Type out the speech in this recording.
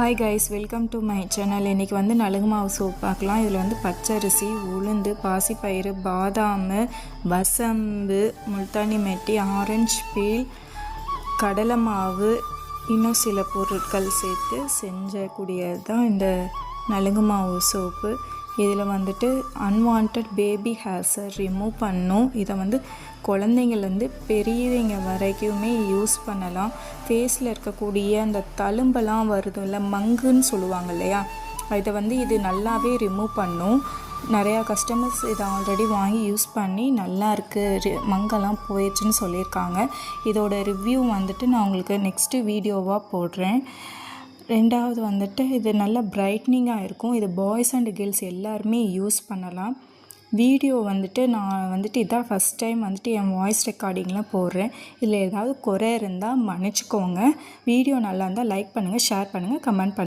Hi guys welcome to my channel இன்றைக்கி வந்து நலுங்கு மாவு சோப் பார்க்கலாம். இதில் வந்து பச்சரிசி உளுந்து பாசிப்பயிறு பாதாம் வசம்பு முல்தானி மெட்டி ஆரஞ்சு பீல் கடலை மாவு இன்னும் சில பொருட்கள் சேர்த்து செஞ்சக்கூடியது தான் இந்த நலுங்கு மாவு சோப்பு இதில் வந்துட்டு அன்வான்ட் பேபி ஹேர்ஸை ரிமூவ் பண்ணும். இதை வந்து குழந்தைங்கள்லேருந்து பெரியவங்க வரைக்குமே யூஸ் பண்ணலாம். ஃபேஸில் இருக்கக்கூடிய அந்த தழும்பெல்லாம் வருது இல்லை மங்குன்னு சொல்லுவாங்க இல்லையா? இதை வந்து இது நல்லாவே ரிமூவ் பண்ணும். நிறையா கஸ்டமர்ஸ் இதை ஆல்ரெடி வாங்கி யூஸ் பண்ணி நல்லா இருக்குது மங்கெல்லாம் போயிடுச்சுன்னு சொல்லியிருக்காங்க. இதோட ரிவ்யூ வந்துட்டு நான் உங்களுக்கு நெக்ஸ்ட்டு வீடியோவாக போடுறேன். ரெண்டாவது வந்துட்டு இது நல்ல பிரைட்னிங்காக இருக்கும். இது பாய்ஸ் அண்ட் கேர்ள்ஸ் எல்லாருமே யூஸ் பண்ணலாம். வீடியோ வந்துட்டு நான் வந்துட்டு இதான் ஃபஸ்ட் டைம் வந்துட்டு என் வாய்ஸ் ரெக்கார்டிங்லாம் போடுறேன். இதில் ஏதாவது குறை இருந்தால் மன்னிச்சிக்கோங்க. வீடியோ நல்லா இருந்தால் லைக் பண்ணுங்கள் ஷேர் பண்ணுங்கள் கமெண்ட் பண்ணுங்கள்